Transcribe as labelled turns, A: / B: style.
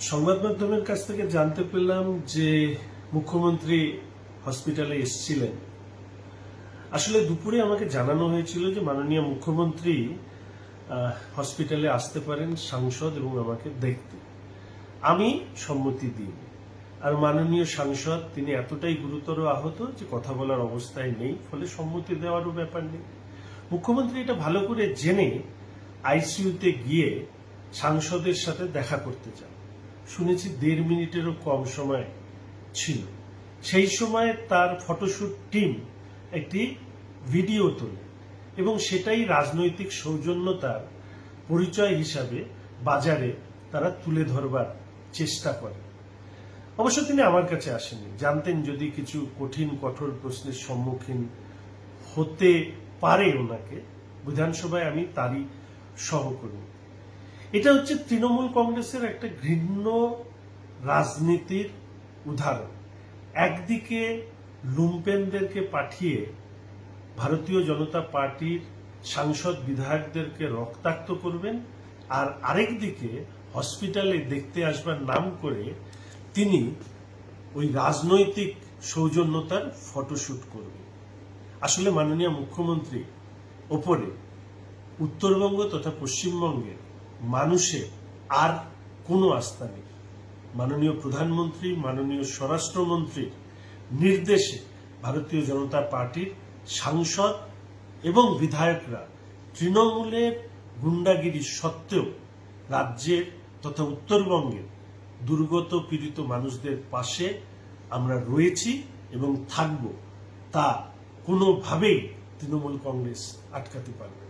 A: সংবাদ মাধ্যমের কাছ থেকে জানতে পেলাম যে মুখ্যমন্ত্রী হসপিটালে এসেছিলেন। আসলে দুপুরে আমাকে জানানো হয়েছিল যে মাননীয় মুখ্যমন্ত্রী হসপিটালে আসতে পারেন সাংসদ এবং আমাকে দেখতে। আমি সম্মতি দিই। আর মাননীয় সাংসদ, তিনি এতটাই গুরুতর আহত যে কথা বলার অবস্থায় নেই, ফলে সম্মতি দেওয়ারও ব্যাপার নেই। মুখ্যমন্ত্রী এটা ভালো করে জেনে আইসিইউতে গিয়ে সাংসদের সাথে দেখা করতে চান। শুনেছি দেড় মিনিটেরও কম সময় ছিল। সেই সময় তার ফটোশুট টিম একটি ভিডিও তোলে এবং সেটাই রাজনৈতিক সৌজন্যতার পরিচয় হিসাবে বাজারে তারা তুলে ধরবার চেষ্টা করে। অবশ্য তিনি আমার কাছে আসেনি জানতেন যদি কিছু কঠিন, কঠোর প্রশ্নের সম্মুখীন হতে পারে ওনাকে, বিধানসভায় আমি তারই সহকর্মী। এটা হচ্ছে তৃণমূল কংগ্রেসের একটা ঘৃণ্য রাজনীতির উদাহরণ। একদিকে লুম্পেনদেরকে পাঠিয়ে ভারতীয় জনতা পার্টির সাংসদ বিধায়কদেরকে রক্তাক্ত করবেন, আর আরেকদিকে হসপিটালে দেখতে আসবার নাম করে তিনি ওই রাজনৈতিক সৌজন্যতার ফটোশুট করবেন। আসলে মাননীয় মুখ্যমন্ত্রী ওপরে উত্তরবঙ্গ তথা পশ্চিমবঙ্গের মানুষের আর কোনো আস্থা নেই। মাননীয় প্রধানমন্ত্রী, মাননীয় স্বরাষ্ট্রমন্ত্রীর নির্দেশে ভারতীয় জনতা পার্টির সাংসদ এবং বিধায়করা তৃণমূলের গুন্ডাগিরি সত্ত্বেও রাজ্যের তথা উত্তরবঙ্গের দুর্গত পীড়িত মানুষদের পাশে আমরা রয়েছি এবং থাকব। তা কোনোভাবেই তৃণমূল কংগ্রেস আটকাতে পারবে